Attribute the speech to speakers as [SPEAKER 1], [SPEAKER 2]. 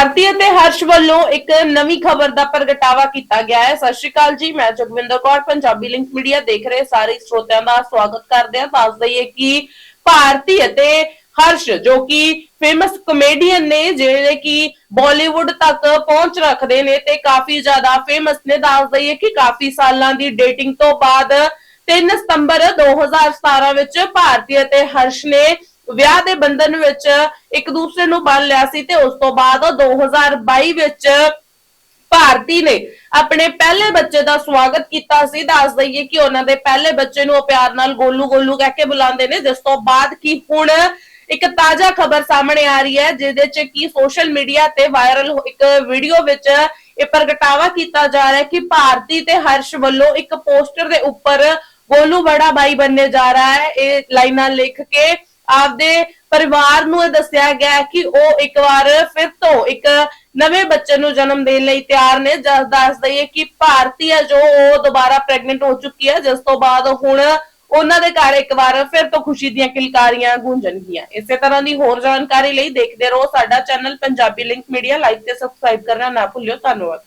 [SPEAKER 1] ਭਾਰਤੀ ਅਤੇ ਹਰਸ਼ ਵੱਲੋਂ ਇੱਕ ਨਵੀਂ ਖਬਰ ਦਾ ਪ੍ਰਗਟਾਵਾ ਕੀਤਾ ਗਿਆ ਹੈ। ਸਤਿ ਸ਼੍ਰੀ ਅਕਾਲ ਜੀ, ਮੈਂ ਜਗਵਿੰਦਰ ਕੌਰ, ਪੰਜਾਬੀ ਲਿੰਕ ਮੀਡੀਆ ਦੇਖ ਰਹੇ ਸਾਰੇ ਸਰੋਤਿਆਂ ਦਾ ਸਵਾਗਤ ਕਰਦੇ ਹਾਂ। ਦੱਸ ਦਈਏ ਕਿ ਭਾਰਤੀ ਅਤੇ ਹਰਸ਼, ਜੋ ਕਿ ਫੇਮਸ ਕਮੇਡੀਅਨ ਨੇ, ਜਿਹੜੇ ਕਿ ਬਾਲੀਵੁੱਡ ਤੱਕ ਪਹੁੰਚ ਰੱਖਦੇ ਨੇ ਤੇ ਕਾਫੀ ਜ਼ਿਆਦਾ ਫੇਮਸ ਨੇ। ਦੱਸ ਦਈਏ ਕਿ ਕਾਫੀ ਸਾਲਾਂ ਦੀ ਡੇਟਿੰਗ ਤੋਂ ਬਾਅਦ 3 ਸਤੰਬਰ 2017 ਵਿੱਚ ਭਾਰਤੀ ਅਤੇ ਹਰਸ਼ ਨੇ ਵਿਆਹ ਦੇ ਬੰਧਨ ਵਿੱਚ ਇੱਕ ਦੂਸਰੇ ਨੂੰ ਬੰਨ ਲਿਆ ਸੀ ਤੇ ਉਸ ਤੋਂ ਬਾਅਦ 2022 ਵਿੱਚ ਭਾਰਤੀ ਨੇ ਆਪਣੇ ਪਹਿਲੇ ਬੱਚੇ ਦਾ ਸਵਾਗਤ ਕੀਤਾ ਸੀ। ਦੱਸ ਦਈਏ ਕਿ ਉਹਨਾਂ ਦੇ ਪਹਿਲੇ ਬੱਚੇ ਨੂੰ ਉਹ ਪਿਆਰ ਨਾਲ ਗੋਲੂ ਗੋਲੂ ਕਹਿ ਕੇ ਬੁਲਾਉਂਦੇ ਨੇ, ਜਿਸ ਤੋਂ ਬਾਅਦ ਕੀ ਹੁਣ ਇੱਕ ਤਾਜ਼ਾ ਖਬਰ ਸਾਹਮਣੇ ਆ ਰਹੀ ਹੈ, ਜਿਹਦੇ ਚ ਕੀ ਸੋਸ਼ਲ ਮੀਡੀਆ ਤੇ ਵਾਇਰਲ ਇੱਕ ਵੀਡੀਓ ਵਿੱਚ ਇਹ ਪ੍ਰਗਟਾਵਾ ਕੀਤਾ ਜਾ ਰਿਹਾ ਹੈ ਕਿ ਭਾਰਤੀ ਤੇ ਹਰਸ਼ ਵੱਲੋਂ ਇੱਕ ਪੋਸਟਰ ਦੇ ਉੱਪਰ ਗੋਲੂ ਬੜਾ ਬਾਈ ਬੰਨੇ ਜਾ ਰਿਹਾ ਹੈ। ਇਹ ਲਾਈਨਾਂ ਲਿਖ ਕੇ ਆਪਦੇ ਪਰਿਵਾਰ ਨੂੰ ਇਹ ਦੱਸਿਆ ਗਿਆ ਕਿ ਉਹ ਇੱਕ ਵਾਰ ਫਿਰ ਤੋਂ ਇੱਕ ਨਵੇਂ ਬੱਚੇ ਨੂੰ ਜਨਮ ਦੇਣ ਲਈ ਤਿਆਰ ਨੇ। ਜਸ ਦੱਸ ਦਈਏ ਕਿ ਭਾਰਤੀ ਹੈ ਜੋ ਉਹ ਦੁਬਾਰਾ ਪ੍ਰੈਗਨੈਂਟ ਹੋ ਚੁੱਕੀ ਹੈ। ਜਿਸ ਤੋਂ ਬਾਅਦ ਹੁਣ ਉਹਨਾਂ ਦੇ ਘਰ ਇੱਕ ਵਾਰ ਫਿਰ ਤੋਂ ਖੁਸ਼ੀ ਦੀਆਂ ਕਿਲਕਾਰੀਆਂ ਗੂੰਜਣਗੀਆਂ। ਇਸੇ ਤਰ੍ਹਾਂ ਦੀ ਹੋਰ ਜਾਣਕਾਰੀ ਲਈ ਦੇਖਦੇ ਰਹੋ ਸਾਡਾ channel Punjabi link media. Like ਤੇ ਸਬਸਕ੍ਰਾਈਬ ਕਰਨਾ ਨਾ ਭੁੱਲਿਓ। ਧੰਨਵਾਦ।